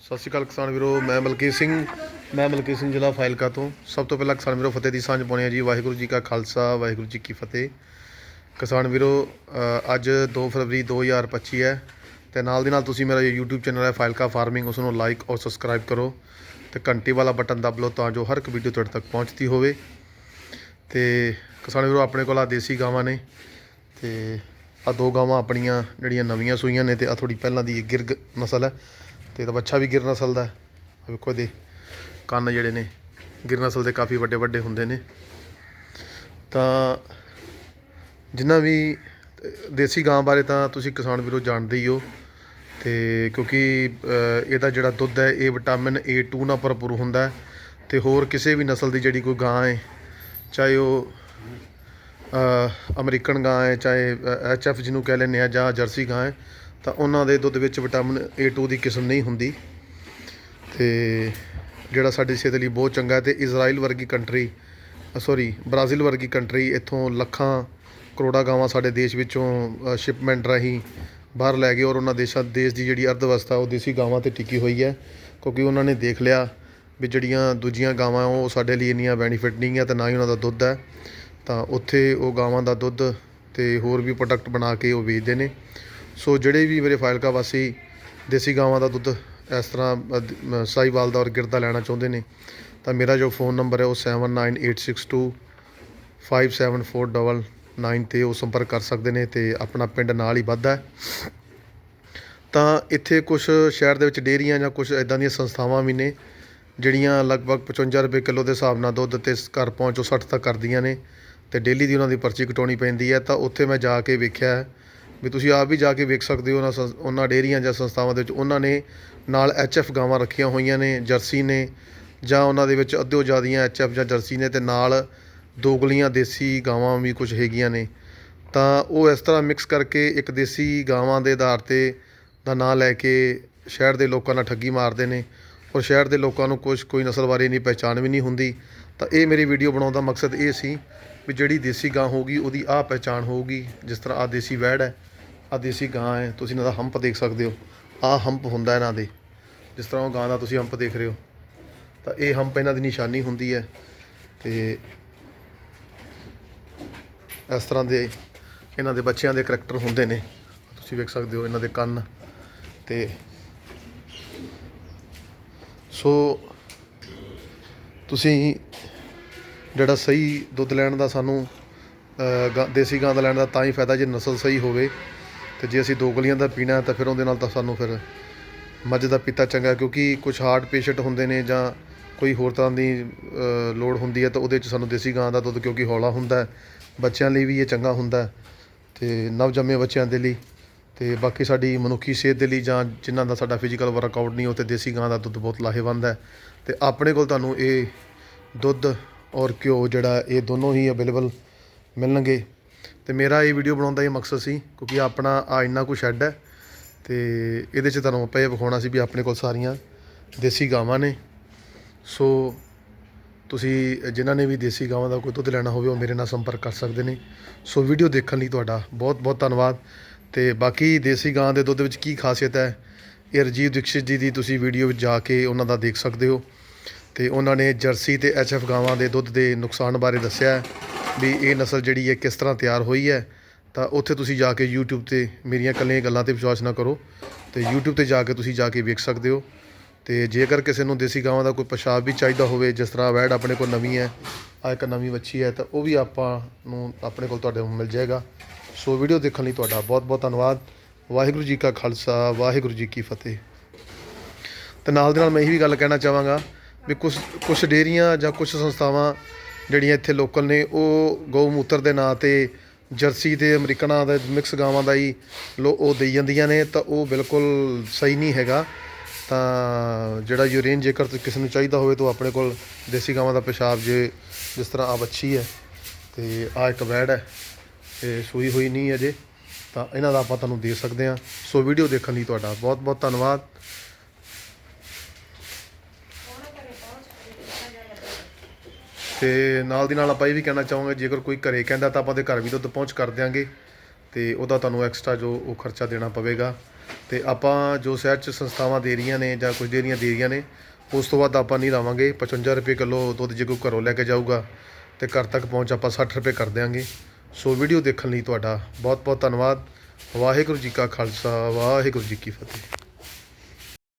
ਸਤਿ ਸ਼੍ਰੀ ਅਕਾਲ ਕਿਸਾਨ ਵੀਰੋ, ਮੈਂ ਮਲਕੀਤ ਸਿੰਘ। ਮੈਂ ਮਲਕੀਤ ਸਿੰਘ ਜ਼ਿਲ੍ਹਾ ਫਾਇਲਕਾ ਤੋਂ। ਸਭ ਤੋਂ ਪਹਿਲਾਂ ਕਿਸਾਨ ਵੀਰੋ, ਫਤਿਹ ਦੀ ਸਾਂਝ ਪਾਉਣੀ ਹੈ ਜੀ। ਵਾਹਿਗੁਰੂ ਜੀ ਕਾ ਖਾਲਸਾ, ਵਾਹਿਗੁਰੂ ਜੀ ਕੀ ਫਤਿਹ। ਕਿਸਾਨ ਵੀਰੋ ਅੱਜ 2 ਫਰਵਰੀ 2025 ਹੈ ਤੇ ਨਾਲ ਦੀ ਨਾਲ ਤੁਸੀਂ ਮੇਰਾ ਇਹ YouTube ਚੈਨਲ ਹੈ ਫਾਇਲਕਾ ਫਾਰਮਿੰਗ, ਉਸ ਨੂੰ ਲਾਈਕ ਔਰ ਸਬਸਕ੍ਰਾਈਬ ਕਰੋ ਤੇ ਘੰਟੀ ਵਾਲਾ ਬਟਨ ਦਬ ਲਓ ਤਾਂ ਜੋ ਹਰ ਇੱਕ ਵੀਡੀਓ ਤੁਹਾਡੇ ਤੱਕ ਪਹੁੰਚਦੀ ਹੋਵੇ। ਤੇ ਕਿਸਾਨ ਵੀਰੋ, ਆਪਣੇ ਕੋਲ ਆ ਦੇਸੀ ਗਾਵਾਂ ਨੇ ਤੇ ਆ ਦੋ ਗਾਵਾਂ ਆਪਣੀਆਂ ਜਿਹੜੀਆਂ ਨਵੀਆਂ ਸੂਈਆਂ ਨੇ ਤੇ ਆ ਥੋੜੀ ਪਹਿਲਾਂ ਦੀ ਗਿਰਗ ਨਸਲ ਹੈ। ਤੇ ਇਹਦਾ ਬੱਚਾ ਵੀ ਗਿਰ ਨਸਲ ਦਾ ਹੈ। ਵੇਖੋ ਇਹਦੇ ਕੰਨ ਜਿਹੜੇ ਨੇ ਗਿਰ ਨਸਲ ਦੇ ਕਾਫੀ ਵੱਡੇ ਵੱਡੇ ਹੁੰਦੇ ਨੇ। ਤਾਂ ਜਿੰਨਾ ਵੀ ਦੇਸੀ ਗਾਂ ਬਾਰੇ ਤਾਂ ਤੁਸੀਂ ਕਿਸਾਨ ਵੀਰੋ ਜਾਣਦੇ ਹੀ ਹੋ। ਤੇ ਕਿਉਂਕਿ ਇਹਦਾ ਜਿਹੜਾ ਦੁੱਧ ਹੈ, ਇਹ ਵਿਟਾਮਿਨ A2 ਨਾਲ ਭਰਪੂਰ ਹੁੰਦਾ ਹੈ। ਤੇ ਹੋਰ ਕਿਸੇ ਵੀ ਨਸਲ ਦੀ ਜਿਹੜੀ ਕੋਈ ਗਾਂ ਹੈ, ਚਾਹੇ ਉਹ ਅਮਰੀਕਨ ਗਾਂ ਹੈ, ਚਾਹੇ ਐਚ ਐਫ ਜਿਹਨੂੰ ਕਹਿ ਲੈਂਦੇ ਆ ਜਾਂ ਜਰਸੀ ਗਾਂ ਹੈ ਤਾਂ ਉਹਨਾਂ ਦੇ ਦੁੱਧ ਵਿੱਚ ਵਿਟਾਮਿਨ A2 ਦੀ ਕਿਸਮ ਨਹੀਂ ਹੁੰਦੀ। ਤੇ ਜਿਹੜਾ ਸਾਡੀ ਸਿਹਤ ਲਈ ਬਹੁਤ ਚੰਗਾ ਹੈ ਤੇ ਇਜ਼ਰਾਈਲ ਵਰਗੀ ਕੰਟਰੀ ਸੌਰੀ ਬ੍ਰਾਜ਼ੀਲ ਵਰਗੀ ਕੰਟਰੀ ਇੱਥੋਂ ਲੱਖਾਂ ਕਰੋੜਾਂ ਗਾਵਾਂ ਸਾਡੇ ਦੇਸ਼ ਵਿੱਚੋਂ ਸ਼ਿਪਮੈਂਟ ਰਾਹੀਂ ਬਾਹਰ ਲੈ ਗਏ ਔਰ ਉਹਨਾਂ ਦੇਸ਼ਾਂ, ਦੇਸ਼ ਦੀ ਜਿਹੜੀ ਅਰਥਵਿਵਸਥਾ ਉਹ ਦੇਸੀ ਗਾਵਾਂ ਤੇ ਟਿਕੀ ਹੋਈ ਹੈ। ਕਿਉਂਕਿ ਉਹਨਾਂ ਨੇ ਦੇਖ ਲਿਆ ਵੀ ਜਿਹੜੀਆਂ ਦੂਜੀਆਂ ਗਾਵਾਂ ਉਹ ਸਾਡੇ ਲਈ ਇੰਨੀਆਂ ਬੈਨੀਫਿਟ ਨਹੀਂ ਹੈ ਤੇ ਨਾ ਹੀ ਉਹਨਾਂ ਦਾ ਦੁੱਧ ਹੈ। ਤਾਂ ਉੱਥੇ ਉਹ ਗਾਵਾਂ ਦਾ ਦੁੱਧ ਤੇ ਹੋਰ ਵੀ ਪ੍ਰੋਡਕਟ ਬਣਾ ਕੇ ਉਹ ਵੇਚਦੇ ਨੇ। ਸੋ ਜਿਹੜੇ ਵੀ ਮੇਰੇ ਫਾਇਲਕਾ ਵਾਸੀ ਦੇਸੀ ਗਾਵਾਂ ਦਾ ਦੁੱਧ ਇਸ ਤਰ੍ਹਾਂ ਅ, ਦਾ ਔਰ ਗਿਰਦਾ ਲੈਣਾ ਚਾਹੁੰਦੇ ਨੇ ਤਾਂ ਮੇਰਾ ਜੋ ਫੋਨ ਨੰਬਰ ਹੈ ਉਹ 79862 57499 ਤੇ ਉਹ ਸੰਪਰਕ ਕਰ ਸਕਦੇ ਨੇ ਤੇ ਆਪਣਾ ਪਿੰਡ ਨਾਲ ਹੀ ਵੱਧਦਾ ਹੈ। ਤਾਂ ਇੱਥੇ ਕੁਝ ਸ਼ਹਿਰ ਦੇ ਵਿੱਚ ਡੇਅਰੀਆਂ ਜਾਂ ਕੁਝ ਇਦਾਂ ਦੀਆਂ ਸੰਸਥਾਵਾਂ ਵੀ ਨੇ ਜਿਹੜੀਆਂ ਲਗਭਗ 55 ਰੁਪਏ ਕਿਲੋ ਦੇ ਹਿਸਾਬ ਨਾਲ ਦੁੱਧ ਤੇ ਘਰ ਪਹੁੰਚੋ 60 ਤੱਕ ਕਰਦੀਆਂ ਨੇ ਤੇ ਡੇਲੀ ਦੀ ਉਹਨਾਂ ਦੀ ਪਰਚੀ ਕਟਾਉਣੀ ਪੈਂਦੀ ਹੈ। ਤਾਂ ਉੱਥੇ ਮੈਂ ਜਾ ਕੇ ਵੇਖਿਆ ਵੀ ਤੁਸੀਂ ਆਪ ਵੀ ਜਾ ਕੇ ਵੇਖ ਸਕਦੇ ਹੋ ਉਹਨਾਂ ਸੰਸ- ਉਹਨਾਂ ਡੇਅਰੀਆਂ ਜਾਂ ਸੰਸਥਾਵਾਂ ਦੇ ਵਿੱਚ ਉਹਨਾਂ ਨੇ ਨਾਲ ਐਫ ਗਾਵਾਂ ਰੱਖੀਆਂ ਹੋਈਆਂ ਨੇ, ਜਰਸੀ ਨੇ, ਜਾਂ ਉਹਨਾਂ ਦੇ ਵਿੱਚ ਅੱਧਿਓ ਜ਼ਿਆਦੀਆਂ ਐਫ ਜਾਂ ਜਰਸੀ ਨੇ ਤੇ ਨਾਲ ਦੋਗਲੀਆਂ ਦੇਸੀ ਗਾਵਾਂ ਵੀ ਕੁਝ ਹੈਗੀਆਂ ਨੇ। ਤਾਂ ਉਹ ਇਸ ਤਰ੍ਹਾਂ ਮਿਕਸ ਕਰਕੇ ਇੱਕ ਦੇਸੀ ਗਾਵਾਂ ਦੇ ਆਧਾਰ ਤੇ ਦਾ ਨਾਂ ਲੈ ਕੇ ਸ਼ਹਿਰ ਦੇ ਲੋਕਾਂ ਨਾਲ ਠੱਗੀ ਮਾਰਦੇ ਨੇ ਔਰ ਸ਼ਹਿਰ ਦੇ ਲੋਕਾਂ ਨੂੰ ਕੁਝ ਕੋਈ ਨਸਲ ਬਾਰੇ ਨਹੀਂ ਪਹਿਚਾਣ ਵੀ ਨਹੀਂ ਹੁੰਦੀ। ਤਾਂ ਇਹ ਮੇਰੀ ਵੀਡੀਓ ਬਣਾਉਣ ਦਾ ਮਕਸਦ ਇਹ ਸੀ ਵੀ ਜਿਹੜੀ ਦੇਸੀ ਗਾਂ ਹੋਊਗੀ ਉਹਦੀ ਆਹ ਪਹਿਚਾਣ ਹੋਊਗੀ, ਜਿਸ ਤਰ੍ਹਾਂ ਆ ਦੇਸੀ ਵੈੜ ਹੈ। ਆ ਦੇਸੀ ਗਾਂ ਹੈ, ਤੁਸੀਂ ਇਹਨਾਂ ਦਾ ਹੰਪ ਦੇਖ ਸਕਦੇ ਹੋ। ਆਹ ਹੰਪ ਹੁੰਦਾ ਇਹਨਾਂ ਦੇ। ਜਿਸ ਤਰ੍ਹਾਂ ਉਹ ਗਾਂ ਦਾ ਤੁਸੀਂ ਹੰਪ ਦੇਖ ਰਹੇ ਹੋ। ਤਾਂ ਇਹ ਹੰਪ ਇਹਨਾਂ ਦੀ ਨਿਸ਼ਾਨੀ ਹੁੰਦੀ ਹੈ। ਤੇ ਇਸ ਤਰ੍ਹਾਂ ਦੇ ਇਹਨਾਂ ਦੇ ਬੱਚਿਆਂ ਦੇ ਕਰੈਕਟਰ ਹੁੰਦੇ ਨੇ। ਤੁਸੀਂ ਵੇਖ ਸਕਦੇ ਹੋ ਇਹਨਾਂ ਦੇ ਕੰਨ। ਤੇ ਸੋ ਤੁਸੀਂ ਜਿਹੜਾ ਸਹੀ ਦੁੱਧ ਲੈਣ ਦਾ ਸਾਨੂੰ ਗਾਂ- ਦੇਸੀ ਗਾਂ ਦਾ ਲੈਣ ਦਾ ਤਾਂ ਹੀ ਫਾਇਦਾ ਜੇ ਨਸਲ ਸਹੀ ਹੋਵੇ। ਤੇ ਜੇ ਅਸੀਂ ਦੋ ਗਲੀਆਂ ਦਾ ਪੀਣਾ ਤਾਂ ਫਿਰ ਉਹਦੇ ਨਾਲ ਤਾਂ ਸਾਨੂੰ ਫਿਰ ਮੱਝ ਦਾ ਪੀਤਾ ਚੰਗਾ, ਕਿਉਂਕਿ ਕੁਝ ਹਾਰਟ ਪੇਸ਼ੈਂਟ ਹੁੰਦੇ ਨੇ ਜਾਂ ਕੋਈ ਹੋਰ ਤਰ੍ਹਾਂ ਦੀ ਲੋੜ ਹੁੰਦੀ ਹੈ ਤਾਂ ਉਹਦੇ 'ਚ ਸਾਨੂੰ ਦੇਸੀ ਗਾਂ ਦਾ ਦੁੱਧ ਕਿਉਂਕਿ ਹੌਲਾ ਹੁੰਦਾ ਬੱਚਿਆਂ ਲਈ ਵੀ ਇਹ ਚੰਗਾ ਹੁੰਦਾ ਹੈ ਤੇ ਨਵ ਬੱਚਿਆਂ ਦੇ ਲਈ ਤੇ ਬਾਕੀ ਸਾਡੀ ਮਨੁੱਖੀ ਸਿਹਤ ਦੇ ਲਈ ਜਾਂ ਜਿਨ੍ਹਾਂ ਦਾ ਸਾਡਾ ਫਿਜ਼ੀਕਲ ਵਰਕਆਊਟ ਨਹੀਂ, ਉਹ ਤੇ ਦੇਸੀ ਗਾਂ ਦਾ ਦੁੱਧ ਬਹੁਤ ਲਾਹੇਵੰਦ ਹੈ। ਤੇ ਆਪਣੇ ਕੋਲ ਤੁਹਾਨੂੰ ਇਹ ਦੁੱਧ ਔਰ ਘਿਓ ਜਿਹੜਾ ਇਹ ਦੋਨੋਂ ਹੀ ਅਵੇਲੇਬਲ ਮਿਲਣਗੇ। ਤੇ ਮੇਰਾ ਇਹ ਵੀਡੀਓ ਬਣਾਉਣ ਦਾ ਇਹ ਮਕਸਦ ਸੀ, ਕਿਉਂਕਿ ਆਪਣਾ ਆ ਇੰਨਾ ਕੁ ਸ਼ੈੱਡ ਹੈ ਤੇ ਇਹਦੇ 'ਚ ਤੁਹਾਨੂੰ ਆਪਾਂ ਇਹ ਵਿਖਾਉਣਾ ਸੀ ਵੀ ਆਪਣੇ ਕੋਲ ਸਾਰੀਆਂ ਦੇਸੀ ਗਾਵਾਂ ਨੇ। ਸੋ ਤੁਸੀਂ ਜਿਨ੍ਹਾਂ ਨੇ ਵੀ ਦੇਸੀ ਗਾਵਾਂ ਦਾ ਕੋਈ ਦੁੱਧ ਲੈਣਾ ਹੋਵੇ, ਉਹ ਮੇਰੇ ਨਾਲ ਸੰਪਰਕ ਕਰ ਸਕਦੇ ਨੇ। ਸੋ ਵੀਡੀਓ ਦੇਖਣ ਲਈ ਤੁਹਾਡਾ ਬਹੁਤ ਬਹੁਤ ਧੰਨਵਾਦ। ਤੇ ਬਾਕੀ ਦੇਸੀ ਗਾਂ ਦੇ ਦੁੱਧ ਵਿੱਚ ਕੀ ਖਾਸੀਅਤ ਹੈ, ਇਹ ਰਜੀਵ ਦੀਕਸ਼ਿਤ ਜੀ ਦੀ ਤੁਸੀਂ ਵੀਡੀਓ ਵਿੱਚ ਜਾ ਕੇ ਉਹਨਾਂ ਦਾ ਦੇਖ ਸਕਦੇ ਹੋ। ਤੇ ਉਹਨਾਂ ਨੇ ਜਰਸੀ ਤੇ ਐਚਐਫ ਗਾਵਾਂ ਦੇ ਦੁੱਧ ਦੇ ਨੁਕਸਾਨ ਬਾਰੇ ਦੱਸਿਆ ਹੈ। ਵੀ ਇਹ ਨਸਲ ਜਿਹੜੀ ਹੈ ਕਿਸ ਤਰ੍ਹਾਂ ਤਿਆਰ ਹੋਈ ਹੈ, ਤਾਂ ਉੱਥੇ ਤੁਸੀਂ ਜਾ ਕੇ YouTube ਤੇ ਮੇਰੀਆਂ ਇਕੱਲੀਆਂ ਗੱਲਾਂ ਤੇ ਵਿਸ਼ਵਾਸ ਨਾ ਕਰੋ, ਤੇ YouTube ਤੇ ਜਾ ਕੇ ਤੁਸੀਂ ਜਾ ਕੇ ਵੇਖ ਸਕਦੇ ਹੋ। ਤੇ ਜੇਕਰ ਕਿਸੇ ਨੂੰ ਦੇਸੀ ਗਾਵਾਂ ਦਾ ਕੋਈ ਪਿਸ਼ਾਬ ਵੀ ਚਾਹੀਦਾ ਹੋਵੇ, ਜਿਸ ਤਰ੍ਹਾਂ ਵੈੜ ਆਪਣੇ ਕੋਲ ਨਵੀਂ ਹੈ ਆ ਇੱਕ ਨਵੀਂ ਵੱਛੀ ਹੈ, ਤਾਂ ਉਹ ਵੀ ਆਪਾਂ ਨੂੰ ਆਪਣੇ ਕੋਲ ਤੁਹਾਡੇ ਨੂੰ ਮਿਲ ਜਾਏਗਾ। ਸੋ ਵੀਡੀਓ ਦੇਖਣ ਲਈ ਤੁਹਾਡਾ ਬਹੁਤ ਬਹੁਤ ਧੰਨਵਾਦ। ਵਾਹਿਗੁਰੂ ਜੀ ਕਾ ਖਾਲਸਾ, ਵਾਹਿਗੁਰੂ ਜੀ ਕੀ ਫਤਿਹ। ਤੇ ਨਾਲ ਦੇ ਨਾਲ ਮੈਂ ਇਹ ਵੀ ਗੱਲ ਕਹਿਣਾ ਚਾਹਾਂਗਾ ਵੀ ਕੁਝ ਕੁਝ ਡੇਅਰੀਆਂ ਜਾਂ ਕੁਝ ਸੰਸਥਾਵਾਂ ਜਿਹੜੀਆਂ ਇੱਥੇ ਲੋਕਲ ਨੇ, ਉਹ ਗਊ ਮੂਤਰ ਦੇ ਨਾਂ ਤੇ ਜਰਸੀ ਤੇ ਅਮਰੀਕਨਾਂ ਦਾ ਮਿਕਸ ਗਾਵਾਂ ਦਾ ਹੀ ਲੋ, ਉਹ ਦੇਈ ਜਾਂਦੀਆਂ ਨੇ, ਤਾਂ ਉਹ ਬਿਲਕੁਲ ਸਹੀ ਨਹੀਂ ਹੈਗਾ। ਤਾਂ ਜਿਹੜਾ ਯੂਰੇਨ ਜੇਕਰ ਕਿਸੇ ਨੂੰ ਚਾਹੀਦਾ ਹੋਵੇ, ਤਾਂ ਉਹ ਆਪਣੇ ਕੋਲ ਦੇਸੀ ਗਾਵਾਂ ਦਾ ਪਿਸ਼ਾਬ ਜੇ, ਜਿਸ ਤਰ੍ਹਾਂ ਆ ਵੱਛੀ ਹੈ, ਤੇ ਆ ਇੱਕ ਵੈੜ ਹੈ, ਤੇ ਸੂਈ ਹੋਈ ਨਹੀਂ ਅਜੇ, ਤਾਂ ਇਹਨਾਂ ਦਾ ਆਪਾਂ ਤੁਹਾਨੂੰ ਦੇ ਸਕਦੇ ਹਾਂ। ਸੋ ਵੀਡੀਓ ਦੇਖਣ ਲਈ ਤੁਹਾਡਾ ਬਹੁਤ ਬਹੁਤ ਧੰਨਵਾਦ। ਤੇ ਨਾਲ ਦੀ ਨਾਲ ਆਪਾਂ ਇਹ ਵੀ ਕਹਿਣਾ ਚਾਹਾਂਗੇ, ਜੇਕਰ ਕੋਈ ਘਰੇ ਕਹਿੰਦਾ ਤਾਂ ਆਪਾਂ ਦੇ ਘਰ ਵੀ ਦੁੱਧ ਪਹੁੰਚ ਕਰ ਦਿਆਂਗੇ ਤੇ ਉਹਦਾ ਤੁਹਾਨੂੰ ਐਕਸਟਰਾ ਜੋ ਉਹ ਖਰਚਾ ਦੇਣਾ ਪਵੇਗਾ। ਤੇ ਆਪਾਂ ਜੋ ਸ਼ਹਿਰ 'ਚ ਸੰਸਥਾਵਾਂ ਦੇ ਰਹੀਆਂ ਨੇ ਜਾਂ ਕੁਝ ਡੇਅਰੀਆਂ ਦੇ ਰਹੀਆਂ ਨੇ, ਉਸ ਤੋਂ ਬਾਅਦ ਆਪਾਂ ਨਹੀਂ ਲਾਵਾਂਗੇ। 55 ਰੁਪਏ ਕਿਲੋ ਦੁੱਧ ਜੇ ਕੋਈ ਘਰੋਂ ਲੈ ਕੇ ਜਾਊਗਾ ਤੇ ਘਰ ਤੱਕ ਪਹੁੰਚ ਆਪਾਂ 60 ਰੁਪਏ ਕਰ ਦਿਆਂਗੇ। ਸੋ ਵੀਡੀਓ ਦੇਖਣ ਲਈ ਤੁਹਾਡਾ ਬਹੁਤ ਬਹੁਤ ਧੰਨਵਾਦ। ਵਾਹਿਗੁਰੂ ਜੀ ਕਾ ਖਾਲਸਾ, ਵਾਹਿਗੁਰੂ ਜੀ ਕੀ ਫਤਿਹ।